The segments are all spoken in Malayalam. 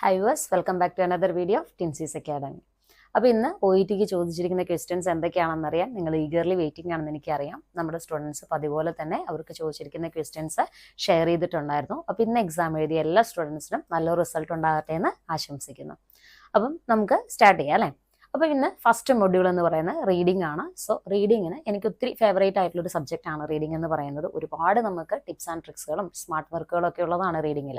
Hi verse welcome back to another video of Tensees academy അപ്പോൾ ഇന്ന് ഒ ഇ ടിക്ക് ചോദിച്ചിരിക്കുന്ന ക്വസ്റ്റ്യൻസ് എന്തൊക്കെയാണെന്നറിയാൻ നിങ്ങൾ ഈഗർലി വെയിറ്റിംഗ് ആണെന്ന് എനിക്കറിയാം. നമ്മുടെ സ്റ്റുഡൻസ് അതുപോലെ തന്നെ അവർക്ക് ചോദിച്ചിരിക്കുന്ന ക്വസ്റ്റ്യൻസ് ഷെയർ ചെയ്തിട്ടുണ്ടായിരുന്നു. അപ്പോൾ ഇന്ന് എക്സാം എഴുതിയ എല്ലാ സ്റ്റുഡൻസിനും നല്ല റിസൾട്ട് ഉണ്ടാകട്ടെ എന്ന് ആശംസിക്കുന്നു. അപ്പം നമുക്ക് സ്റ്റാർട്ട് ചെയ്യാം അല്ലേ? അപ്പോൾ ഇന്ന് ഫസ്റ്റ് മൊഡ്യൂൾ എന്ന് പറയുന്നത് റീഡിംഗ് ആണ്. സോ റീഡിങ്ങിന് എനിക്ക് ഒത്തിരി ഫേവറേറ്റ് ആയിട്ടുള്ള ഒരു സബ്ജക്റ്റ് ആണ് റീഡിംഗ് എന്ന് പറയുന്നത്. ഒരുപാട് നമുക്ക് ടിപ്സ് ആൻഡ് ട്രിക്സുകളും സ്മാർട്ട് വർക്കുകളും ഒക്കെ ഉള്ളതാണ് റീഡിങ്ങിൽ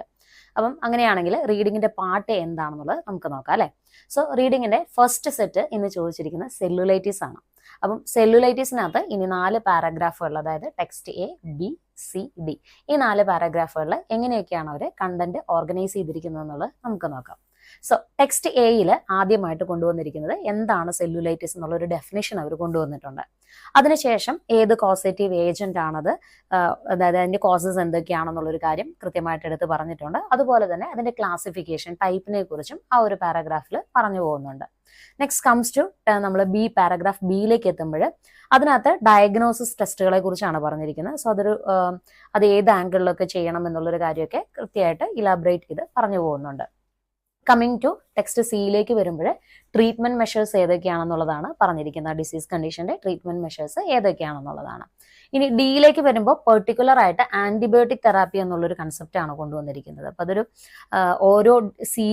അപ്പം അങ്ങനെയാണെങ്കിൽ റീഡിങ്ങിന്റെ പാട്ട് എന്താണെന്നുള്ളത് നമുക്ക് നോക്കാം അല്ലേ? സോ റീഡിങ്ങിന്റെ ഫസ്റ്റ് സെറ്റ് ഇന്ന് ചോദിച്ചിരിക്കുന്ന സെല്ലുലൈറ്റീസ് ആണ്. അപ്പം സെല്ലുലൈറ്റീസിനകത്ത് ഇനി നാല് പാരാഗ്രാഫുകൾ അതായത് text A B C D ഈ നാല് പാരാഗ്രാഫുകളിൽ എങ്ങനെയൊക്കെയാണ് അവർ കണ്ടന്റ് ഓർഗനൈസ് ചെയ്തിരിക്കുന്നത് എന്നുള്ളത് നമുക്ക് നോക്കാം. സോ ടെക്സ്റ്റ് എയിൽ ആദ്യമായിട്ട് കൊണ്ടുവന്നിരിക്കുന്നത് എന്താണ് സെല്ലുലൈറ്റിസ് എന്നുള്ള ഒരു ഡെഫിനേഷൻ അവർ കൊണ്ടുവന്നിട്ടുണ്ട്. അതിനുശേഷം ഏത് കോസേറ്റീവ് ഏജന്റ് ആണത്? അതായത് അതിന്റെ കോസസ് എന്തൊക്കെയാണെന്നുള്ളൊരു കാര്യം കൃത്യമായിട്ട് എടുത്ത് പറഞ്ഞിട്ടുണ്ട്. അതുപോലെ തന്നെ അതിന്റെ ക്ലാസിഫിക്കേഷൻ ടൈപ്പിനെ കുറിച്ചും ആ ഒരു പാരഗ്രാഫിൽ പറഞ്ഞു പോകുന്നുണ്ട്. നെക്സ്റ്റ് കംസ് ടു നമ്മൾ ബി പാരഗ്രാഫ് ബിയിലേക്ക് എത്തുമ്പോൾ അതിനകത്ത് ഡയഗ്നോസിസ് ടെസ്റ്റുകളെ കുറിച്ചാണ് പറഞ്ഞിരിക്കുന്നത്. സോ അതൊരു അത് ഏത് ആംഗിളിലൊക്കെ ചെയ്യണം എന്നുള്ളൊരു കാര്യമൊക്കെ കൃത്യമായിട്ട് ഇലാബറേറ്റ് ചെയ്ത് പറഞ്ഞു പോകുന്നുണ്ട്. കമ്മിങ് ടു ടെക്സ്റ്റ് സിയിലേക്ക് വരുമ്പോൾ ട്രീറ്റ്മെന്റ് മെഷേഴ്സ് ഏതൊക്കെയാണെന്നുള്ളതാണ് പറഞ്ഞിരിക്കുന്നത്. ഡിസീസ് കണ്ടീഷന്റെ ട്രീറ്റ്മെന്റ് മെഷേഴ്സ് ഏതൊക്കെയാണെന്നുള്ളതാണ്. ഇനി ഡിയിലേക്ക് വരുമ്പോൾ പെർട്ടിക്കുലർ ആയിട്ട് ആന്റിബയോട്ടിക് തെറാപ്പി എന്നുള്ളൊരു കൺസെപ്റ്റ് ആണ് കൊണ്ടുവന്നിരിക്കുന്നത്. അപ്പൊ അതൊരു ഓരോ സി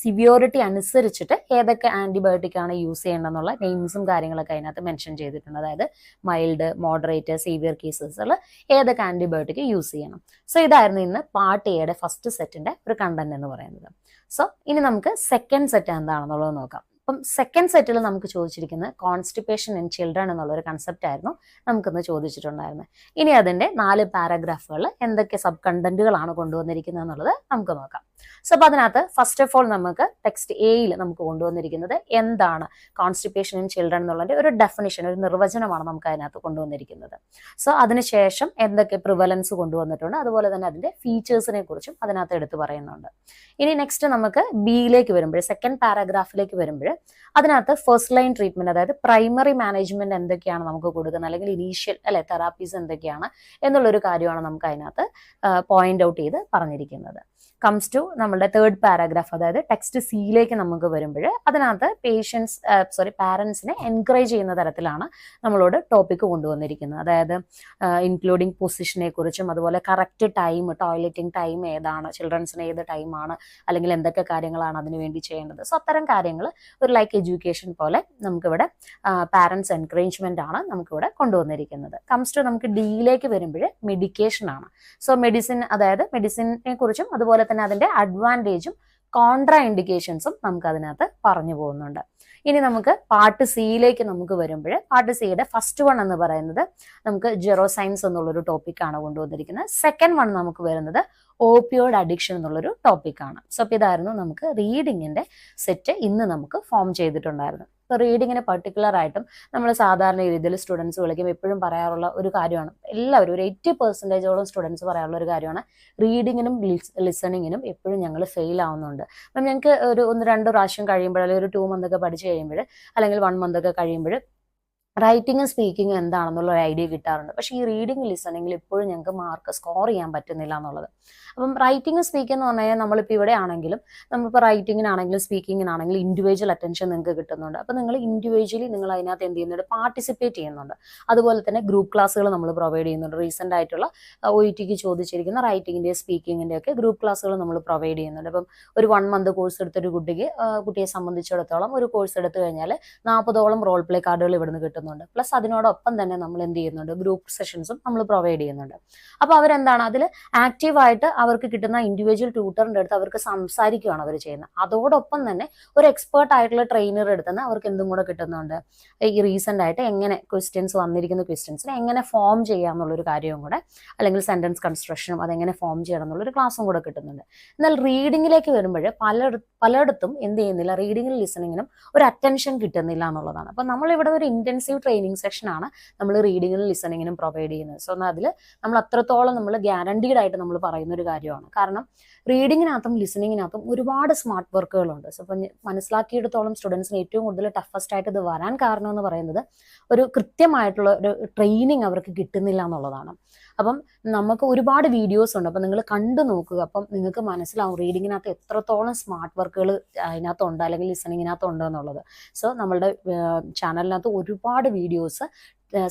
സിവിയോറിറ്റി അനുസരിച്ചിട്ട് ഏതൊക്കെ ആന്റിബയോട്ടിക് ആണ് യൂസ് ചെയ്യേണ്ടതെന്നുള്ള നെയിംസും കാര്യങ്ങളൊക്കെ അതിനകത്ത് മെൻഷൻ ചെയ്തിട്ടുണ്ട്. അതായത് മൈൽഡ് മോഡറേറ്റ് സീവിയർ കേസസ് ഏതൊക്കെ ആന്റിബയോട്ടിക് യൂസ് ചെയ്യണം. സോ ഇതായിരുന്നു ഇന്ന് പാർട്ട് എയുടെ ഫസ്റ്റ് സെറ്റിന്റെ ഒരു കണ്ടന്റ് എന്ന് പറയുന്നത്. സോ ഇനി നമുക്ക് സെക്കൻഡ് സെറ്റ് എന്താണെന്നുള്ളത് നോക്കാം. അപ്പം സെക്കൻഡ് സെറ്റിൽ നമുക്ക് ചോദിച്ചിരിക്കുന്നത് കോൺസ്റ്റിപ്പേഷൻ ഇൻ ചിൽഡ്രൻ എന്നുള്ളൊരു കൺസെപ്റ്റ് ആയിരുന്നു. നമുക്കിന്ന് ചോദിച്ചിട്ടുണ്ടായിരുന്നത് ഇനി അതിന്റെ നാല് പാരഗ്രാഫുകൾ എന്തൊക്കെ സബ് കണ്ടന്റുകളാണ് കൊണ്ടുവന്നിരിക്കുന്നത് എന്നുള്ളത് നമുക്ക് നോക്കാം. സോ അപ്പൊ അതിനകത്ത് ഫസ്റ്റ് ഓഫ് ഓൾ നമുക്ക് ടെക്സ്റ്റ് എയിൽ നമുക്ക് കൊണ്ടുവന്നിരിക്കുന്നത് എന്താണ്? കോൺസ്റ്റിപ്പേഷൻ ഇൻ ചിൽഡ്രൻ എന്നുള്ളതിന്റെ ഒരു ഡെഫിനിഷൻ ഒരു നിർവചനമാണ് നമുക്ക് അതിനകത്ത് കൊണ്ടുവന്നിരിക്കുന്നത്. സോ അതിനുശേഷം എന്തൊക്കെ പ്രിവലൻസ് കൊണ്ടുവന്നിട്ടുണ്ട്? അതുപോലെ തന്നെ അതിന്റെ ഫീച്ചേഴ്സിനെ കുറിച്ചും അതിനകത്ത് എടുത്തു പറയുന്നുണ്ട്. ഇനി നെക്സ്റ്റ് നമുക്ക് ബിയിലേക്ക് വരുമ്പോൾ സെക്കൻഡ് പാരാഗ്രാഫിലേക്ക് വരുമ്പോൾ അതിനകത്ത് ഫസ്റ്റ് ലൈൻ ട്രീറ്റ്മെന്റ് അതായത് പ്രൈമറി മാനേജ്മെന്റ് എന്തൊക്കെയാണ് നമുക്ക് കൊടുക്കുന്നത്? അല്ലെങ്കിൽ ഇനീഷ്യൽ അല്ലെ തെറാപ്പീസ് എന്തൊക്കെയാണ്? എന്നുള്ളൊരു കാര്യമാണ് നമുക്ക് അതിനകത്ത് പോയിന്റ് ഔട്ട് ചെയ്ത് പറഞ്ഞിരിക്കുന്നത്. കംസ് ടു നമ്മുടെ തേർഡ് പാരാഗ്രാഫ് അതായത് ടെക്സ്റ്റ് സിയിലേക്ക് നമുക്ക് വരുമ്പോൾ അതിനകത്ത് പേഷ്യൻസ് സോറി പാരൻസിനെ എൻകറേജ് ചെയ്യുന്ന തരത്തിലാണ് നമ്മളോട് ടോപ്പിക് കൊണ്ടുവന്നിരിക്കുന്നത്. അതായത് ഇൻക്ലൂഡിങ് പൊസിഷനെ കുറിച്ചും അതുപോലെ കറക്റ്റ് ടൈം ടോയ്ലറ്റിംഗ് ടൈം ഏതാണ് ചിൽഡ്രൻസിന് ഏത് ടൈമാണ് അല്ലെങ്കിൽ എന്തൊക്കെ കാര്യങ്ങളാണ് അതിനു വേണ്ടി ചെയ്യേണ്ടത്. സോ അത്തരം കാര്യങ്ങൾ ഒരു ലൈക്ക് എഡ്യൂക്കേഷൻ പോലെ നമുക്കിവിടെ പാരൻസ് എൻകറേജ്മെന്റ് ആണ് നമുക്കിവിടെ കൊണ്ടുവന്നിരിക്കുന്നത്. കംസ് ടു നമുക്ക് ഡിയിലേക്ക് വരുമ്പോൾ മെഡിക്കേഷൻ ആണ്. സോ മെഡിസിൻ അതായത് മെഡിസിനെ കുറിച്ചും അതുപോലെ തന്നെ അതിന്റെ അഡ്വാന്റേജും കോൺട്രാ ഇൻഡിക്കേഷൻസും നമുക്ക് അതിനകത്ത് പറഞ്ഞു പോകുന്നുണ്ട്. ഇനി നമുക്ക് പാർട്ട് സിയിലേക്ക് നമുക്ക് വരുമ്പോൾ പാർട്ട് സിയുടെ ഫസ്റ്റ് വൺ എന്ന് പറയുന്നത് നമുക്ക് ജെറോ സയൻസ് എന്നുള്ളൊരു ടോപ്പിക്കാണ് കൊണ്ടുവന്നിരിക്കുന്നത്. സെക്കൻഡ് വൺ നമുക്ക് വരുന്നത് ഓപ്പിയോഡ് അഡിക്ഷൻ എന്നുള്ളൊരു ടോപ്പിക്കാണ് സോ അപ്പോൾ ഇതായിരുന്നു നമുക്ക് റീഡിങ്ങിന്റെ സെറ്റ് ഇന്ന് നമുക്ക് ഫോം ചെയ്തിട്ടുണ്ടായിരുന്നു ഇപ്പോൾ റീഡിങ്ങിന് പർട്ടിക്കുലർ ആയിട്ടും നമ്മൾ സാധാരണ രീതിയിൽ സ്റ്റുഡൻസ് വിളിക്കും എപ്പോഴും പറയാറുള്ള ഒരു കാര്യമാണ്. എല്ലാവരും ഒരു എയ്റ്റി പെർസെന്റേജോളം സ്റ്റുഡൻസ് പറയാറുള്ള ഒരു കാര്യമാണ്. റീഡിങ്ങിനും ലിസണിങ്ങിനും എപ്പോഴും ഞങ്ങൾ ഫെയിൽ ആവുന്നുണ്ട്. അപ്പം ഞങ്ങൾക്ക് ഒരു ഒന്ന് രണ്ട് പ്രാവശ്യം കഴിയുമ്പോൾ അല്ലെങ്കിൽ ഒരു ടു മന്ത് ഒക്കെ പഠിച്ച് കഴിയുമ്പോൾ അല്ലെങ്കിൽ വൺ മന്ത് ഒക്കെ കഴിയുമ്പോൾ റൈറ്റിങ്ങും സ്പീക്കിങ്ങും എന്താണെന്നുള്ള ഒരു ഐഡിയ കിട്ടാറുണ്ട്. പക്ഷേ ഈ റീഡിങ് ലിസണിങ്ങിൽ ഇപ്പോഴും ഞങ്ങൾക്ക് മാർക്ക് സ്കോർ ചെയ്യാൻ പറ്റുന്നില്ല എന്നുള്ളത്. അപ്പം റൈറ്റിംഗ് സ്പീക്കിംഗ് എന്ന് പറഞ്ഞു കഴിഞ്ഞാൽ നമ്മളിപ്പോൾ ഇവിടെ ആണെങ്കിലും നമ്മളിപ്പോൾ റൈറ്റിങ്ങിനാണെങ്കിലും സ്പീക്കിങ്ങിനാണെങ്കിലും ഇൻഡിവിജ്വൽ അറ്റൻഷൻ നിങ്ങൾക്ക് കിട്ടുന്നുണ്ട്. അപ്പം നിങ്ങൾ ഇൻഡിവിജ്വലി നിങ്ങൾ അതിനകത്ത് എന്ത് ചെയ്യുന്നുണ്ട്? പാർട്ടിസിപ്പേറ്റ് ചെയ്യുന്നുണ്ട്. അതുപോലെ തന്നെ ഗ്രൂപ്പ് ക്ലാസ്സുകൾ നമ്മൾ പ്രൊവൈഡ് ചെയ്യുന്നുണ്ട്. റീസെന്റ് ആയിട്ടുള്ള ഒ ഇ ടിക്ക് ചോദിച്ചിരിക്കുന്ന റൈറ്റിങ്ങിന്റെ സ്പീക്കിങ്ങിന്റെ ഒക്കെ ഗ്രൂപ്പ് ക്ലാസ്സുകൾ നമ്മൾ പ്രൊവൈഡ് ചെയ്യുന്നുണ്ട്. അപ്പം ഒരു വൺ മന്ത് കോഴ്സ് എടുത്തൊരു കുട്ടിക്ക് കുട്ടിയെ സംബന്ധിച്ചിടത്തോളം ഒരു കോഴ്സ് എടുത്തു കഴിഞ്ഞാൽ നാൽപ്പതോളം റോൾ പ്ലേ കാർഡുകൾ ഇവിടുന്ന് കിട്ടുന്നുണ്ട് പ്ലസ് അതിനോടൊപ്പം തന്നെ നമ്മൾ എന്ത് ചെയ്യുന്നുണ്ട്? ഗ്രൂപ്പ് സെഷൻസും നമ്മൾ പ്രൊവൈഡ് ചെയ്യുന്നുണ്ട്. അപ്പോൾ അവരെന്താണ്? അതിൽ ആക്റ്റീവായിട്ട് അവർക്ക് കിട്ടുന്ന ഇൻഡിവിജ്വൽ ട്യൂട്ടറിന്റെ അടുത്ത് അവർക്ക് സംസാരിക്കുകയാണ് അവർ ചെയ്യുന്നത്. അതോടൊപ്പം തന്നെ ഒരു എക്സ്പേർട്ട് ആയിട്ടുള്ള ട്രെയിനർ എടുത്തുനിന്ന് അവർക്ക് എന്തും കൂടെ കിട്ടുന്നുണ്ട്. ഈ റീസെന്റ് ആയിട്ട് എങ്ങനെ ക്വസ്റ്റ്യൻസ് വന്നിരിക്കുന്ന ക്വസ്റ്റ്യൻസിനെ എങ്ങനെ ഫോം ചെയ്യാമെന്നുള്ളൊരു കാര്യവും കൂടെ അല്ലെങ്കിൽ സെന്റൻസ് കൺസ്ട്രക്ഷനും അതെങ്ങനെ ഫോം ചെയ്യണം എന്നുള്ളൊരു ക്ലാസ്സും കൂടെ കിട്ടുന്നുണ്ട്. എന്നാൽ റീഡിങ്ങിലേക്ക് വരുമ്പോൾ പല പലയിടത്തും എന്ത് ചെയ്യുന്നില്ല റീഡിങ്ങിനും ലിസണിങ്ങിനും ഒരു അറ്റൻഷൻ കിട്ടുന്നില്ല എന്നുള്ളതാണ്. അപ്പം നമ്മളിവിടെ ഒരു ഇന്റൻസീവ് ട്രെയിനിങ് സെഷനാണ് നമ്മൾ റീഡിങ്ങിനും ലിസണിങ്ങിനും പ്രൊവൈഡ് ചെയ്യുന്നത്. സോ എന്നാൽ അതിൽ നമ്മൾ അത്രത്തോളം നമ്മൾ ഗ്യാരണ്ടീഡ് ആയിട്ട് നമ്മൾ പറയുന്ന ഒരു കാര്യമാണ്. കാരണം റീഡിങ്ങിനകത്തും ലിസണിങ്ങിനകത്തും ഒരുപാട് സ്മാർട്ട് വർക്കുകളുണ്ട് സോ അപ്പം മനസ്സിലാക്കിയിടത്തോളം സ്റ്റുഡൻസിന് ഏറ്റവും കൂടുതൽ ടഫസ്റ്റ് ആയിട്ട് ഇത് വരാൻ കാരണം എന്ന് പറയുന്നത് ഒരു കൃത്യമായിട്ടുള്ള ഒരു ട്രെയിനിങ് അവർക്ക് കിട്ടുന്നില്ല എന്നുള്ളതാണ്. അപ്പം നമുക്ക് ഒരുപാട് വീഡിയോസ് ഉണ്ട്. അപ്പം നിങ്ങൾ കണ്ടു നോക്കുക. അപ്പം നിങ്ങൾക്ക് മനസ്സിലാവും റീഡിങ്ങിനകത്ത് എത്രത്തോളം സ്മാർട്ട് വർക്കുകൾ അതിനകത്തുണ്ട് അല്ലെങ്കിൽ ലിസണിങ്ങിനകത്ത് ഉണ്ട് എന്നുള്ളത്. സോ നമ്മളുടെ ചാനലിനകത്ത് ഒരുപാട് വീഡിയോസ്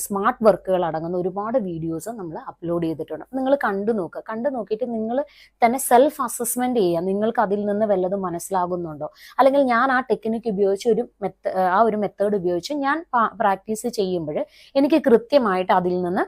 സ്മാർട്ട് വർക്കുകൾ അടങ്ങുന്ന ഒരുപാട് വീഡിയോസ് നമ്മൾ അപ്ലോഡ് ചെയ്തിട്ടുണ്ട്. നിങ്ങൾ കണ്ടു നോക്കുക. കണ്ടു നോക്കിയിട്ട് നിങ്ങൾ തന്നെ സെൽഫ് അസസ്മെന്റ് ചെയ്യുക. നിങ്ങൾക്ക് അതിൽ നിന്ന് വല്ലതും മനസ്സിലാകുന്നുണ്ടോ? അല്ലെങ്കിൽ ഞാൻ ആ ടെക്നിക്ക് ഉപയോഗിച്ച് ഒരു മെത്ത ആ ഒരു മെത്തേഡ് ഉപയോഗിച്ച് ഞാൻ പ്രാക്ടീസ് ചെയ്യുമ്പോൾ എനിക്ക് കൃത്യമായിട്ട് അതിൽ നിന്ന്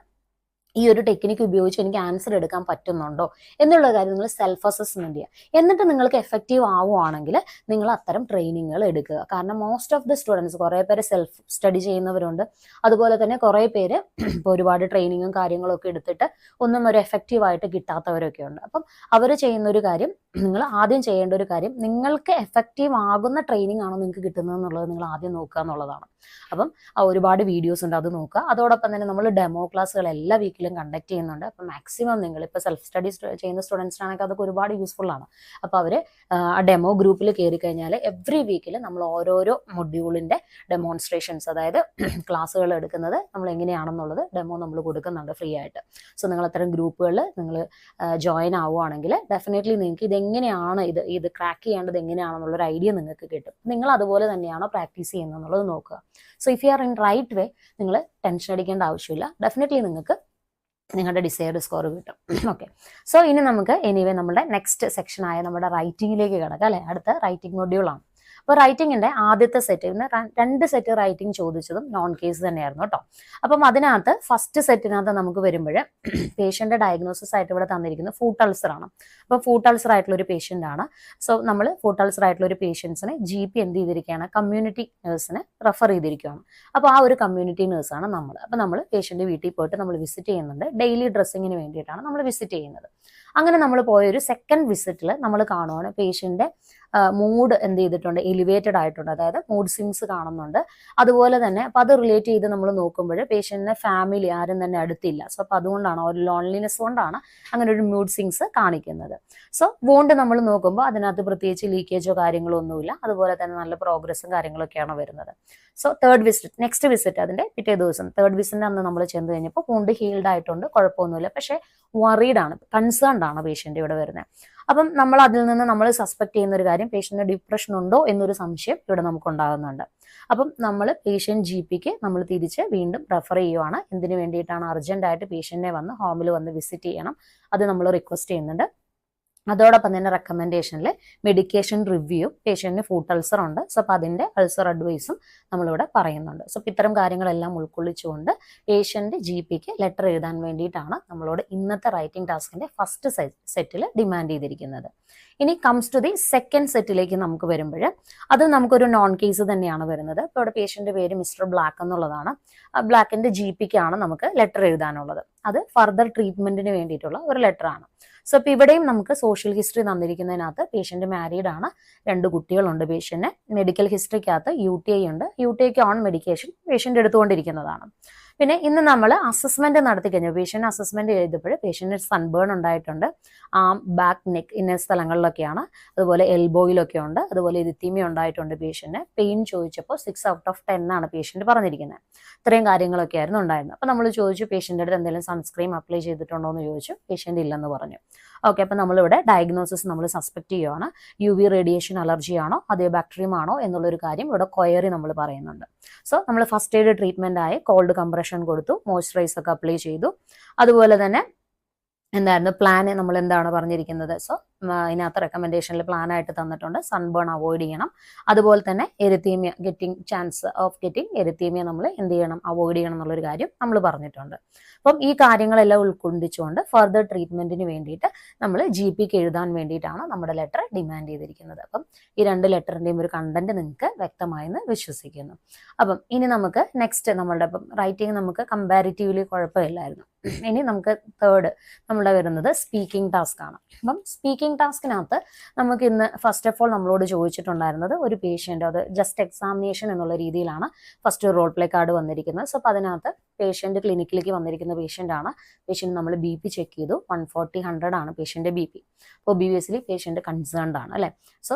ഈ ഒരു ടെക്നിക്ക് ഉപയോഗിച്ച് എനിക്ക് ആൻസർ എടുക്കാൻ പറ്റുന്നുണ്ടോ എന്നുള്ള കാര്യം നിങ്ങൾ സെൽഫ് അസസ്മെന്റ് ചെയ്യുക. എന്നിട്ട് നിങ്ങൾക്ക് എഫക്റ്റീവ് ആവുകയാണെങ്കിൽ നിങ്ങൾ അത്തരം ട്രെയിനിങ്ങുകൾ എടുക്കുക. കാരണം മോസ്റ്റ് ഓഫ് ദി സ്റ്റുഡൻസ് കുറേ പേര് സെൽഫ് സ്റ്റഡി ചെയ്യുന്നവരുണ്ട്. അതുപോലെ തന്നെ കുറേ പേര് ഇപ്പോൾ ഒരുപാട് ട്രെയിനിങ്ങും കാര്യങ്ങളും ഒക്കെ എടുത്തിട്ട് ഒന്നും ഒരു എഫക്റ്റീവ് ആയിട്ട് കിട്ടാത്തവരൊക്കെ ഉണ്ട്. അപ്പം അവർ ചെയ്യുന്ന ഒരു കാര്യം നിങ്ങൾ ആദ്യം ചെയ്യേണ്ട ഒരു കാര്യം നിങ്ങൾക്ക് എഫക്റ്റീവ് ആകുന്ന ട്രെയിനിങ് ആണോ നിങ്ങൾക്ക് കിട്ടുന്നത് എന്നുള്ളത് നിങ്ങൾ ആദ്യം നോക്കുക എന്നുള്ളതാണ്. അപ്പം ഒരുപാട് വീഡിയോസ് ഉണ്ട് അത് നോക്കുക. അതോടൊപ്പം തന്നെ നമ്മൾ ഡെമോ ക്ലാസ്സുകൾ എല്ലാ വീക്കിലും കണ്ടക്ട് ചെയ്യുന്നുണ്ട്. അപ്പം മാക്സിമം നിങ്ങൾ ഇപ്പോൾ സെൽഫ് സ്റ്റഡി ചെയ്യുന്ന സ്റ്റുഡൻസിനാണെങ്കിൽ അതൊക്കെ ഒരുപാട് യൂസ്ഫുൾ ആണ്. അപ്പോൾ അവർ ആ ഡെമോ ഗ്രൂപ്പിൽ കയറി കഴിഞ്ഞാൽ എവറി വീക്കിൽ നമ്മൾ ഓരോരോ മൊഡ്യൂളിന്റെ ഡെമോൺസ്ട്രേഷൻസ് അതായത് ക്ലാസ്സുകൾ എടുക്കുന്നത് നമ്മൾ എങ്ങനെയാണെന്നുള്ളത് ഡെമോ നമ്മൾ കൊടുക്കുന്നുണ്ട് ഫ്രീ ആയിട്ട്. സോ നിങ്ങൾ അത്തരം ഗ്രൂപ്പുകളിൽ നിങ്ങൾ ജോയിൻ ആവുകയാണെങ്കിൽ ഡെഫിനറ്റ്ലി നിങ്ങൾക്ക് ഇതെങ്ങനെയാണ് ഇത് ഇത് ക്രാക്ക് ചെയ്യേണ്ടത് എങ്ങനെയാണെന്നുള്ളൊരു ഐഡിയ നിങ്ങൾക്ക് കിട്ടും. നിങ്ങൾ അതുപോലെ തന്നെയാണോ പ്രാക്ടീസ് ചെയ്യുന്നത് എന്നുള്ളത് നോക്കുക. So if you are in right way നിങ്ങൾ ടെൻഷൻ അടിക്കേണ്ട ആവശ്യമില്ല. ഡെഫിനറ്റ്ലി നിങ്ങൾക്ക് നിങ്ങളുടെ ഡിസൈർഡ് സ്കോർ കിട്ടും. ഓക്കെ സോ ഇനി നമുക്ക് എനിവേ നമ്മുടെ നെക്സ്റ്റ് സെക്ഷനായ നമ്മുടെ റൈറ്റിംഗിലേക്ക് കിടക്കാം അല്ലെ? അടുത്ത റൈറ്റിംഗ് മൊഡ്യൂളാണ് അപ്പോൾ റൈറ്റിംഗിന്റെ ആദ്യത്തെ സെറ്റ് രണ്ട് സെറ്റ് റൈറ്റിംഗ് ചോദിച്ചതും നോൺ കേസ് തന്നെയായിരുന്നു കേട്ടോ. അപ്പം അതിനകത്ത് ഫസ്റ്റ് സെറ്റിനകത്ത് നമുക്ക് വരുമ്പോൾ പേഷ്യന്റ് ഡയഗ്നോസിസ് ആയിട്ട് ഇവിടെ തന്നിരിക്കുന്നത് ഫൂട്ട് അൾസർ ആണ്. അപ്പോൾ ഫൂട്ട് അൾസർ ആയിട്ടുള്ള ഒരു പേഷ്യന്റ് ആണ്. സോ നമ്മൾ ഫൂട്ട് അൾസർ ആയിട്ടുള്ള ഒരു പേഷ്യൻസിനെ ജി പി എന്ത് ചെയ്തിരിക്കുകയാണ്? കമ്മ്യൂണിറ്റി നേഴ്സിനെ റെഫർ ചെയ്തിരിക്കുകയാണ്. അപ്പോൾ ആ ഒരു കമ്മ്യൂണിറ്റി നേഴ്സാണ് നമ്മൾ അപ്പോൾ നമ്മൾ പേഷ്യന്റ് വീട്ടിൽ പോയിട്ട് നമ്മൾ വിസിറ്റ് ചെയ്യുന്നുണ്ട്. ഡെയിലി ഡ്രസ്സിങ്ങിന് വേണ്ടിയിട്ടാണ് നമ്മൾ വിസിറ്റ് ചെയ്യുന്നത്. അങ്ങനെ നമ്മൾ പോയ ഒരു സെക്കൻഡ് വിസിറ്റിൽ നമ്മൾ കാണുവാണ് പേഷ്യന്റെ മൂഡ് എന്ത് ചെയ്തിട്ടുണ്ട്? എലിവേറ്റഡ് ആയിട്ടുണ്ട്. അതായത് മൂഡ് സിംസ് കാണുന്നുണ്ട്. അതുപോലെ തന്നെ അപ്പം അത് റിലേറ്റ് ചെയ്ത് നമ്മൾ നോക്കുമ്പോൾ പേഷ്യന്റിന് ഫാമിലി ആരും തന്നെ അടുത്തില്ല. സോ അപ്പം അതുകൊണ്ടാണ് ഒരു ലോൺലിനെസ് കൊണ്ടാണ് അങ്ങനെ ഒരു മൂഡ് സിംസ് കാണിക്കുന്നത്. സോ വോണ്ട് നമ്മൾ നോക്കുമ്പോൾ അതിനകത്ത് പ്രത്യേകിച്ച് ലീക്കേജോ കാര്യങ്ങളോ ഒന്നുമില്ല. അതുപോലെ തന്നെ നല്ല പ്രോഗ്രസ്സും കാര്യങ്ങളൊക്കെയാണ് വരുന്നത്. So third visit next visit അതിന്റെ പിറ്റേ ദിവസം. തേർഡ് വിസിറ്റ് അന്ന് നമ്മൾ ചെന്ന് കഴിഞ്ഞപ്പോൾ വോണ്ട് ഹീൽഡ് ആയിട്ടുണ്ട്. കുഴപ്പമൊന്നുമില്ല. പക്ഷേ വറീഡ് ആണ്. കൺസേൺഡ് ആണ് പേഷ്യന്റ് ഇവിടെ വരുന്നത് അപ്പം നമ്മൾ അതിൽ നിന്ന് നമ്മൾ സസ്പെക്ട് ചെയ്യുന്ന ഒരു കാര്യം പേഷ്യന്റിന് ഡിപ്രഷൻ ഉണ്ടോ എന്നൊരു സംശയം ഇവിടെ നമുക്ക് ഉണ്ടാകുന്നുണ്ട്. അപ്പം നമ്മൾ പേഷ്യന്റ് ജി പിക്ക് നമ്മൾ തിരിച്ച് വീണ്ടും റെഫർ ചെയ്യുവാണ്. എന്തിനു വേണ്ടിയിട്ടാണ് അർജന്റ് ആയിട്ട് പേഷ്യന്റിനെ വന്ന് ഹോമിൽ വന്ന് വിസിറ്റ് ചെയ്യണം. അത് നമ്മൾ റിക്വസ്റ്റ് ചെയ്യുന്നുണ്ട്. അതോടൊപ്പം തന്നെ റെക്കമെൻഡേഷനിൽ മെഡിക്കേഷൻ റിവ്യൂ പേഷ്യന്റിന് ഫുഡ് അൾസർ ഉണ്ട്. സോ അപ്പോൾ അതിന്റെ അൾസർ അഡ്വൈസും നമ്മളിവിടെ പറയുന്നുണ്ട്. സോ ഇത്തരം കാര്യങ്ങളെല്ലാം ഉൾക്കൊള്ളിച്ചുകൊണ്ട് പേഷ്യന്റ് ജി പിക്ക് ലെറ്റർ എഴുതാൻ വേണ്ടിയിട്ടാണ് നമ്മളോട് ഇന്നത്തെ റൈറ്റിംഗ് ടാസ്കിന്റെ ഫസ്റ്റ് സെറ്റിൽ ഡിമാൻഡ് ചെയ്തിരിക്കുന്നത്. ഇനി കംസ് ടു ദി സെക്കൻഡ് സെറ്റിലേക്ക് നമുക്ക് വരുമ്പോൾ അത് നമുക്കൊരു നോൺ കേസ് തന്നെയാണ് വരുന്നത്. ഇപ്പോൾ ഇവിടെ പേഷ്യന്റെ പേര് മിസ്റ്റർ ബ്ലാക്ക് എന്നുള്ളതാണ്. ബ്ലാക്കിന്റെ ജി പിക്കാണ് നമുക്ക് ലെറ്റർ എഴുതാനുള്ളത്. അത് ഫർദർ ട്രീറ്റ്മെന്റിന് വേണ്ടിയിട്ടുള്ള ഒരു ലെറ്ററാണ് സോ അപ്പോൾ ഇവിടെയും നമുക്ക് സോഷ്യൽ ഹിസ്റ്ററി തന്നിരിക്കുന്നതിനകത്ത് പേഷ്യന്റ് മാരീഡ് ആണ്. രണ്ട് കുട്ടികളുണ്ട് പേഷ്യന്റിന് മെഡിക്കൽ ഹിസ്റ്ററിക്കകത്ത് യു ടി ഐ ഉണ്ട്. യു ടി ഐക്ക് ഓൺ മെഡിക്കേഷൻ പേഷ്യന്റ് എടുത്തുകൊണ്ടിരിക്കുന്നതാണ്. പിന്നെ ഇന്ന് നമ്മൾ അസസ്മെന്റ് നടത്തി കഴിഞ്ഞു. പേഷ്യന്റ് അസസ്മെന്റ് ചെയ്തപ്പോൾ പേഷ്യന്റ് സൺബേൺ ഉണ്ടായിട്ടുണ്ട്. ആം ബാക്ക് നെക്ക് ഇന്ന സ്ഥലങ്ങളിലൊക്കെയാണ്. അതുപോലെ എൽബോയിലൊക്കെ ഉണ്ട്. അതുപോലെ ഇതിത്തിമി ഉണ്ടായിട്ടുണ്ട് പേഷ്യന്റ് പെയിൻ ചോദിച്ചപ്പോൾ സിക്സ് ഔട്ട് ഓഫ് ടെൻ ആണ് പേഷ്യന്റ് പറഞ്ഞിരിക്കുന്നത്. ഇത്രയും കാര്യങ്ങളൊക്കെ ആയിരുന്നു ഉണ്ടായിരുന്നത്. അപ്പോൾ നമ്മൾ ചോദിച്ചു പേഷ്യന്റെ അടുത്ത് എന്തെങ്കിലും സൺസ്ക്രീം അപ്ലൈ ചെയ്തിട്ടുണ്ടോ എന്ന് ചോദിച്ചു. പേഷ്യന്റ് ഇല്ലെന്ന് പറഞ്ഞു. ഓക്കെ അപ്പോൾ നമ്മളിവിടെ ഡയഗ്നോസിസ് നമ്മൾ സസ്പെക്ട് ചെയ്യുകയാണ് യു വി റേഡിയേഷൻ അലർജി ആണോ അതേ ബാക്ടീരിയം ആണോ എന്നുള്ളൊരു കാര്യം ഇവിടെ കൊയറി നമ്മൾ പറയുന്നുണ്ട്. സോ നമ്മൾ ഫസ്റ്റ് എയ്ഡ് ട്രീറ്റ്മെന്റ് ആയി കോൾഡ് കംപ്രഷൻ കൊടുത്തു മോയ്സ്ചറൈസ് ഒക്കെ അപ്ലൈ ചെയ്തു. അതുപോലെ തന്നെ എന്തായിരുന്നു പ്ലാൻ നമ്മൾ എന്താണ് പറഞ്ഞിരിക്കുന്നത്? സോ അതിനകത്ത് റെക്കമെൻഡേഷനിൽ പ്ലാനായിട്ട് തന്നിട്ടുണ്ട്. സൺബേൺ അവോയ്ഡ് ചെയ്യണം. അതുപോലെ തന്നെ erythema getting chance of getting erythema നമ്മൾ എന്ത് ചെയ്യണം? അവോയ്ഡ് ചെയ്യണം എന്നുള്ളൊരു കാര്യം നമ്മൾ പറഞ്ഞിട്ടുണ്ട്. അപ്പം ഈ കാര്യങ്ങളെല്ലാം ഉൾക്കൊണ്ടിച്ചുകൊണ്ട് ഫർദർ ട്രീറ്റ്മെന്റിന് വേണ്ടിയിട്ട് നമ്മൾ ജി പിക്ക് എഴുതാൻ വേണ്ടിയിട്ടാണ് നമ്മുടെ ലെറ്റർ ഡിമാൻഡ് ചെയ്തിരിക്കുന്നത്. അപ്പം ഈ രണ്ട് ലെറ്ററിന്റെയും ഒരു കണ്ടന്റ് നിങ്ങൾക്ക് വ്യക്തമായെന്ന് വിശ്വസിക്കുന്നു. അപ്പം ഇനി നമുക്ക് നെക്സ്റ്റ് നമ്മളുടെ ഇപ്പം റൈറ്റിംഗ് നമുക്ക് കമ്പാരിറ്റീവ്ലി കുഴപ്പമില്ലായിരുന്നു. ഇനി നമുക്ക് തേർഡ് നമ്മുടെ വരുന്നത് സ്പീക്കിംഗ് ടാസ്ക് ആണ്. അപ്പം സ്പീക്കിംഗ് ടാസ്കിനകത്ത് നമുക്ക് ഇന്ന് ഫസ്റ്റ് ഓഫ് ഓൾ നമ്മളോട് ചോദിച്ചിട്ടുണ്ടായിരുന്നത് ഒരു പേഷ്യന്റ് അത് ജസ്റ്റ് എക്സാമിനേഷൻ എന്നുള്ള രീതിയിലാണ് ഫസ്റ്റ് റോൾ പ്ലേ കാർഡ് വന്നിരിക്കുന്നത്. സോ അപ്പോൾ അതിനകത്ത് പേഷ്യന്റ് ക്ലിനിക്കിലേക്ക് വന്നിരിക്കുന്ന പേഷ്യന്റ് ആണ്. പേഷ്യന്റ് നമ്മൾ ബി പി ചെക്ക് ചെയ്തു. വൺ ഫോർട്ടി ഹൺഡ്രഡ് ആണ് പേഷ്യന്റെ ബി പി അപ്പോൾ ഒബിയസ്ലി പേഷ്യന്റ് കൺസേൺഡ് ആണ് അല്ലേ? സോ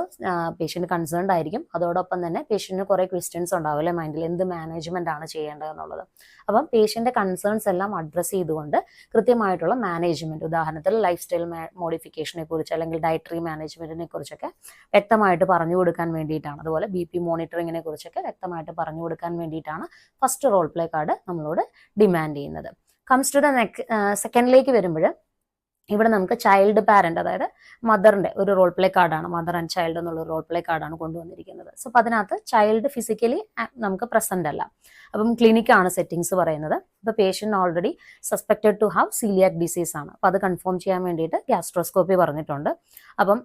പേഷ്യന്റ് കൺസേൺഡ് ആയിരിക്കും. അതോടൊപ്പം തന്നെ പേഷ്യന്റിന് കുറേ ക്വസ്റ്റ്യൻസ് ഉണ്ടാവും അല്ലേ മൈൻഡിൽ എന്ത് മാനേജ്മെന്റ് ആണ് ചെയ്യേണ്ടതെന്നുള്ളത്. അപ്പം പേഷ്യന്റെ കൺസേൺസ് എല്ലാം അഡ്രസ്സ് ചെയ്തുകൊണ്ട് കൃത്യമായിട്ടുള്ള മാനേജ്മെന്റ് ഉദാഹരണത്തിൽ ലൈഫ് സ്റ്റൈൽ മോഡിഫിക്കേഷനെ കുറിച്ച് അല്ലെങ്കിൽ ഡയറ്ററി മാനേജ്മെന്റിനെ കുറിച്ചൊക്കെ വ്യക്തമായിട്ട് പറഞ്ഞു കൊടുക്കാൻ വേണ്ടിയിട്ടാണ്. അതുപോലെ ബി പി മോണിറ്ററിങ്ങിനെ കുറിച്ചൊക്കെ വ്യക്തമായിട്ട് പറഞ്ഞു കൊടുക്കാൻ വേണ്ടിയിട്ടാണ് ഫസ്റ്റ് റോൾ പ്ലേ കാർഡ് നമ്മളോട് ഡിമാൻഡ് ചെയ്യുന്നത്. കംസ് ടു ദ നെക് സെക്കൻഡിലേക്ക് വരുമ്പോൾ ഇവിടെ നമുക്ക് ചൈൽഡ് പാരന്റ് അതായത് മദറിന്റെ ഒരു റോൾ പ്ലേ കാർഡാണ് മദർ ആൻഡ് ചൈൽഡ് എന്നുള്ള റോൾ പ്ലേ കാർഡാണ് കൊണ്ടുവന്നിരിക്കുന്നത്. സോ അപ്പോൾ അതിനകത്ത് ചൈൽഡ് ഫിസിക്കലി നമുക്ക് പ്രസന്റ് അല്ല. അപ്പം ക്ലിനിക്കാണ് സെറ്റിങ്സ് പറയുന്നത്. അപ്പോൾ patient already suspected to have coeliac disease ആണ്. അപ്പോൾ അത് കൺഫേം ചെയ്യാൻ വേണ്ടിയിട്ട് ഗ്യാസ്ട്രോസ്കോപ്പി പറഞ്ഞിട്ടുണ്ട്. അപ്പം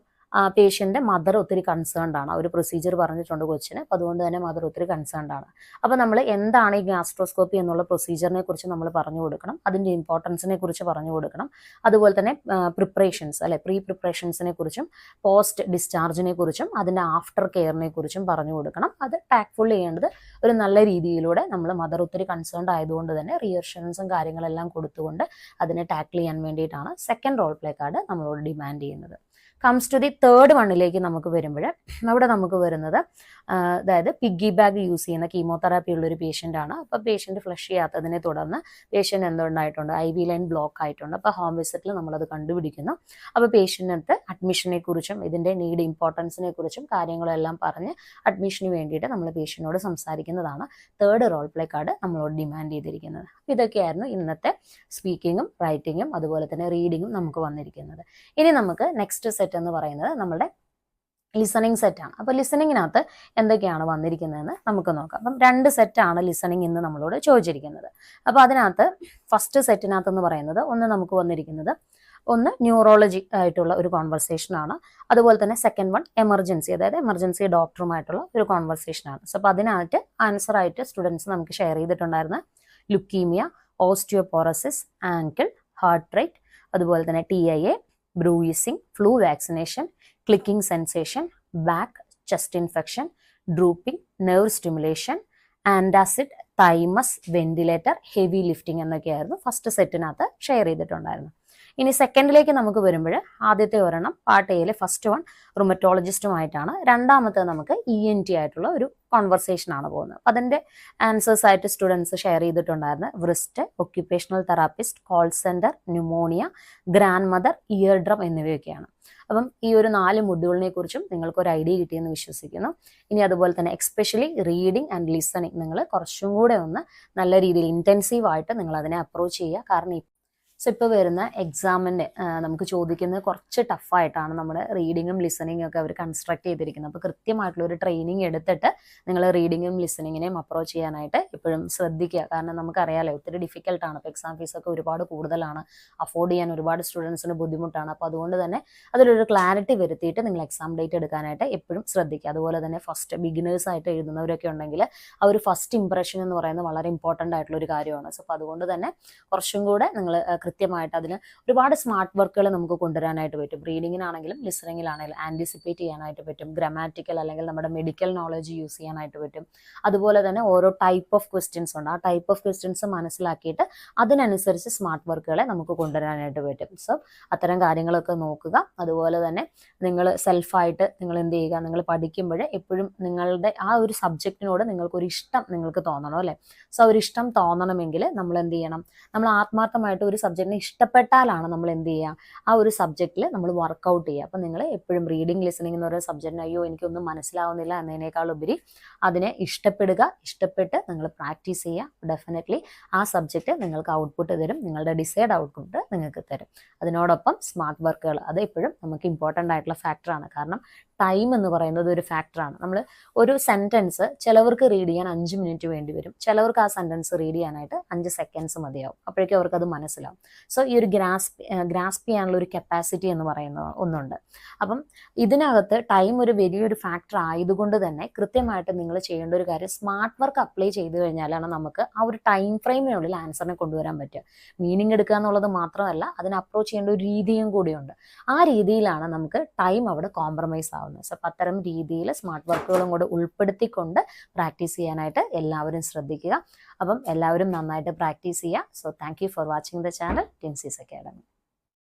പേഷ്യന്റെ മദർ ഒത്തിരി കൺസേൺഡ് ആണ്. ഒരു പ്രൊസീജിയർ പറഞ്ഞിട്ടുണ്ട് കൊച്ചിന്. അപ്പോൾ അതുകൊണ്ട് തന്നെ മദർ ഒത്തിരി കൺസേൺഡ് ആണ്. അപ്പോൾ നമ്മൾ എന്താണ് ഈ ഗ്യാസ്ട്രോസ്കോപ്പി എന്നുള്ള പ്രൊസീജിയറിനെ കുറിച്ച് നമ്മൾ പറഞ്ഞു കൊടുക്കണം. അതിന്റെ ഇമ്പോർട്ടൻസിനെ കുറിച്ച് പറഞ്ഞു കൊടുക്കണം. അതുപോലെ തന്നെ പ്രിപ്പറേഷൻസ് അല്ലെ പ്രീ പ്രിപ്പറേഷൻസിനെ കുറിച്ചും പോസ്റ്റ് ഡിസ്ചാർജിനെ കുറിച്ചും അതിന്റെ ആഫ്റ്റർ കെയറിനെ കുറിച്ചും പറഞ്ഞു കൊടുക്കണം. അത് ടാക്ഫുൾ ചെയ്യേണ്ടത് ഒരു നല്ല രീതിയിലൂടെ നമ്മൾ മദർ ഒത്തിരി കൺസേൺഡ് ആയതുകൊണ്ട് തന്നെ റിയർഷൻസും കാര്യങ്ങളെല്ലാം കൊടുത്തുകൊണ്ട് അതിനെ ടാക്കിൾ ചെയ്യാൻ വേണ്ടിയിട്ടാണ് സെക്കൻഡ് റോൾ പ്ലേ കാർഡ് നമ്മളോട് ഡിമാൻഡ് ചെയ്യുന്നത്. കംസ് ടു ദി തേർഡ് വണ്ണിലേക്ക് നമുക്ക് വരുമ്പോൾ അവിടെ നമുക്ക് വരുന്നത് അതായത് പിഗ്ഗി ബാഗ് യൂസ് ചെയ്യുന്ന കീമോതെറാപ്പി ഉള്ള ഒരു പേഷ്യന്റ് ആണ്. അപ്പോൾ പേഷ്യന്റ് ഫ്ലഷ് ചെയ്യാത്തതിനെ തുടർന്ന് പേഷ്യന്റ് എന്തുണ്ടായിട്ടുണ്ട്? ഐ വി ലൈൻ ബ്ലോക്ക് ആയിട്ടുണ്ട്. അപ്പോൾ ഹോം വിസിറ്റിൽ നമ്മളത് കണ്ടുപിടിക്കുന്നു. അപ്പോൾ പേഷ്യന്റിനകത്ത് അഡ്മിഷനെ കുറിച്ചും ഇതിന്റെ നീഡ് ഇമ്പോർട്ടൻസിനെ കുറിച്ചും കാര്യങ്ങളെല്ലാം പറഞ്ഞ് അഡ്മിഷന് വേണ്ടിയിട്ട് നമ്മൾ പേഷ്യന്റിനോട് സംസാരിക്കുന്നതാണ് തേർഡ് റോൾ പ്ലേ കാർഡ് നമ്മളോട് ഡിമാൻഡ് ചെയ്തിരിക്കുന്നത്. അപ്പോൾ ഇതൊക്കെയായിരുന്നു ഇന്നത്തെ സ്പീക്കിങ്ങും റൈറ്റിങ്ങും അതുപോലെ തന്നെ റീഡിങ്ങും നമുക്ക് വന്നിരിക്കുന്നത്. ഇനി നമുക്ക് നെക്സ്റ്റ് സെറ്റ് എന്ന് പറയുന്നത് നമ്മുടെ ലിസണിങ് സെറ്റാണ് അപ്പോൾ ലിസണിങ്ങിനകത്ത് എന്തൊക്കെയാണ് വന്നിരിക്കുന്നതെന്ന് നമുക്ക് നോക്കാം. അപ്പം രണ്ട് സെറ്റാണ് ലിസണിങ് ഇന്ന് നമ്മളോട് ചോദിച്ചിരിക്കുന്നത്. അപ്പോൾ അതിനകത്ത് ഫസ്റ്റ് സെറ്റിനകത്ത് എന്ന് പറയുന്നത് ഒന്ന് നമുക്ക് വന്നിരിക്കുന്നത് ഒന്ന് ന്യൂറോളജി ആയിട്ടുള്ള ഒരു കോൺവെർസേഷൻ ആണ്. അതുപോലെ തന്നെ സെക്കൻഡ് വൺ എമർജൻസി അതായത് എമർജൻസി ഡോക്ടറുമായിട്ടുള്ള ഒരു കോൺവെർസേഷൻ ആണ്. സോ അപ്പോൾ അതിനായിട്ട് ആൻസർ ആയിട്ട് സ്റ്റുഡൻസ് നമുക്ക് share ചെയ്തിട്ടുണ്ടായിരുന്ന leukaemia osteoporosis ankle heart rate അതുപോലെ തന്നെ T I A bruising flu vaccination clicking sensation back chest infection drooping nerve stimulation antacid thymus ventilator heavy lifting എന്നൊക്കെയായിരുന്നു first സെറ്റിനകത്ത് ഷെയർ ചെയ്തിട്ടുണ്ടായിരുന്നു ഇനി സെക്കൻഡിലേക്ക് നമുക്ക് വരുമ്പോൾ ആദ്യത്തെ ഒരെണ്ണം പാർട്ട് എയിലെ ഫസ്റ്റ് വൺ റുമറ്റോളജിസ്റ്റുമായിട്ടാണ് രണ്ടാമത്തെ നമുക്ക് ഇ എൻ ടി ആയിട്ടുള്ള ഒരു കോൺവെർസേഷൻ ആണ് പോകുന്നത്. അപ്പം അതിന്റെ ആൻസേഴ്സ് ആയിട്ട് സ്റ്റുഡൻസ് ഷെയർ ചെയ്തിട്ടുണ്ടായിരുന്നു wrist occupational therapist call centre pneumonia grandmother eardrum എന്നിവയൊക്കെയാണ്. അപ്പം ഈ ഒരു നാല് മൊഡ്യൂളിനെ കുറിച്ചും നിങ്ങൾക്ക് ഒരു ഐഡിയ കിട്ടിയെന്ന് വിശ്വസിക്കുന്നു. ഇനി അതുപോലെ തന്നെ എക്സ്പെഷ്യലി റീഡിങ് ആൻഡ് ലിസണിങ് നിങ്ങൾ കുറച്ചും കൂടെ ഒന്ന് നല്ല രീതിയിൽ ഇന്റൻസീവ് ആയിട്ട് നിങ്ങൾ അതിനെ അപ്രോച്ച് ചെയ്യുക. കാരണം സോ ഇപ്പോൾ വരുന്ന എക്സാമിന് നമുക്ക് ചോദിക്കുന്നത് കുറച്ച് ടഫായിട്ടാണ് നമ്മുടെ റീഡിങ്ങും ലിസണിങ്ങും ഒക്കെ അവർ കൺസ്ട്രക്ട് ചെയ്തിരിക്കുന്നത്. അപ്പോൾ കൃത്യമായിട്ടുള്ള ഒരു ട്രെയിനിങ് എടുത്തിട്ട് നിങ്ങൾ റീഡിങ്ങും ലിസണിങ്ങിനെയും അപ്രോച്ച് ചെയ്യാനായിട്ട് എപ്പോഴും ശ്രദ്ധിക്കുക. കാരണം നമുക്കറിയാലോ ഒത്തിരി ഡിഫിക്കൽട്ടാണ് ഇപ്പോൾ എക്സാം ഫീസൊക്കെ ഒരുപാട് കൂടുതലാണ്. അഫോർഡ് ചെയ്യാൻ ഒരുപാട് സ്റ്റുഡൻസിന് ബുദ്ധിമുട്ടാണ്. അപ്പോൾ അതുകൊണ്ട് തന്നെ അതിലൊരു ക്ലാരിറ്റി വരുത്തിയിട്ട് നിങ്ങൾ എക്സാം ഡേറ്റ് എടുക്കാനായിട്ട് എപ്പോഴും ശ്രദ്ധിക്കുക. അതുപോലെ തന്നെ ഫസ്റ്റ് ബിഗിനേഴ്സ് ആയിട്ട് എഴുതുന്നവരൊക്കെ ഉണ്ടെങ്കിൽ ആ ഒരു ഫസ്റ്റ് ഇംപ്രഷൻ എന്ന് പറയുന്നത് വളരെ ഇമ്പോർട്ടന്റ് ആയിട്ടുള്ള ഒരു കാര്യമാണ്. സോ അപ്പോൾ അതുകൊണ്ട് തന്നെ കുറച്ചും കൂടെ നിങ്ങൾ കൃത്യമായിട്ട് അതിന് ഒരുപാട് സ്മാർട്ട് വർക്കുകൾ നമുക്ക് കൊണ്ടുവരാനായിട്ട് പറ്റും. റീഡിങ്ങിനാണെങ്കിലും ലിസണിങ്ങിലാണെങ്കിലും ആന്റിസിപ്പേറ്റ് ചെയ്യാനായിട്ട് പറ്റും. ഗ്രാമാറ്റിക്കൽ അല്ലെങ്കിൽ നമ്മുടെ മെഡിക്കൽ നോളജ് യൂസ് ചെയ്യാനായിട്ട് പറ്റും. അതുപോലെ തന്നെ ഓരോ ടൈപ്പ് ഓഫ് ക്വസ്റ്റ്യൻസ് ഉണ്ട്. ആ ടൈപ്പ് ഓഫ് ക്വസ്റ്റ്യൻസ് മനസ്സിലാക്കിയിട്ട് അതിനനുസരിച്ച് സ്മാർട്ട് വർക്കുകളെ നമുക്ക് കൊണ്ടുവരാനായിട്ട് പറ്റും. സോ അത്തരം കാര്യങ്ങളൊക്കെ നോക്കുക. അതുപോലെ തന്നെ നിങ്ങൾ സെൽഫായിട്ട് നിങ്ങൾ എന്ത് ചെയ്യുക? നിങ്ങൾ പഠിക്കുമ്പോൾ എപ്പോഴും നിങ്ങളുടെ ആ ഒരു സബ്ജക്റ്റിനോട് നിങ്ങൾക്കൊരു ഇഷ്ടം നിങ്ങൾക്ക് തോന്നണം അല്ലേ? സോ ഒരു ഇഷ്ടം തോന്നണമെങ്കിൽ നമ്മൾ എന്ത് ചെയ്യണം? നമ്മൾ ആത്മാർത്ഥമായിട്ട് ഒരു സബ്ജക്റ്റിനെ ഇഷ്ടപ്പെട്ടാലാണ് നമ്മൾ എന്ത് ചെയ്യുക? ആ ഒരു സബ്ജക്റ്റിൽ നമ്മൾ വർക്കൗട്ട് ചെയ്യുക. അപ്പം നിങ്ങൾ എപ്പോഴും റീഡിങ് ലിസണിങ് എന്ന് പറയുന്ന സബ്ജക്റ്റിന് അയ്യോ എനിക്കൊന്നും മനസ്സിലാവുന്നില്ല എന്നതിനേക്കാൾ ഉപരി അതിനെ ഇഷ്ടപ്പെടുക ഇഷ്ടപ്പെട്ട് നിങ്ങൾ പ്രാക്ടീസ് ചെയ്യുക. ഡെഫിനറ്റ്ലി ആ സബ്ജക്റ്റ് നിങ്ങൾക്ക് ഔട്ട്പുട്ട് തരും. നിങ്ങളുടെ ഡിസൈഡ് ഔട്ട്പുട്ട് നിങ്ങൾക്ക് തരും. അതിനോടൊപ്പം സ്മാർട്ട് വർക്കുകൾ അത് എപ്പോഴും നമുക്ക് ഇമ്പോർട്ടന്റ് ആയിട്ടുള്ള ഫാക്ടറാണ് കാരണം ടൈം എന്ന് പറയുന്നത് ഒരു ഫാക്ടറാണ് നമ്മൾ ഒരു സെന്റൻസ് ചിലവർക്ക് റീഡ് ചെയ്യാൻ അഞ്ച് മിനിറ്റ് വേണ്ടി വരും. ചിലവർക്ക് ആ സെന്റൻസ് റീഡ് ചെയ്യാനായിട്ട് അഞ്ച് സെക്കൻഡ്സ് മതിയാവും. അപ്പോഴേക്കും അവർക്ക് അത് മനസ്സിലാവും. സോ ഈ ഒരു ഗ്രാസ്പ് ഗ്രാസ്പ് ചെയ്യാനുള്ള ഒരു കപ്പാസിറ്റി എന്ന് പറയുന്ന ഒന്നുണ്ട്. അപ്പം ഇതിനകത്ത് ടൈം ഒരു വലിയൊരു ഫാക്ടർ ആയതുകൊണ്ട് തന്നെ കൃത്യമായിട്ട് നിങ്ങൾ ചെയ്യേണ്ട ഒരു കാര്യം സ്മാർട്ട് വർക്ക് അപ്ലൈ ചെയ്ത് കഴിഞ്ഞാലാണ് നമുക്ക് ആ ഒരു ടൈം ഫ്രെയിമിനുള്ളിൽ ആൻസറിനെ കൊണ്ടുവരാൻ പറ്റുക. മീനിങ് എടുക്കുക എന്നുള്ളത് മാത്രമല്ല അതിന് അപ്രോച്ച് ചെയ്യേണ്ട ഒരു രീതിയും കൂടിയുണ്ട്. ആ രീതിയിലാണ് നമുക്ക് ടൈം അവിടെ കോംപ്രമൈസ് ആവുന്നത്. സോ അത്തരം രീതിയിൽ സ്മാർട്ട് വർക്കുകളും കൂടെ ഉൾപ്പെടുത്തിക്കൊണ്ട് പ്രാക്ടീസ് ചെയ്യാനായിട്ട് എല്ലാവരും ശ്രദ്ധിക്കുക. അപ്പം എല്ലാവരും നന്നായിട്ട് പ്രാക്ടീസ് ചെയ്യുക. So thank for watching the channel Tensees academy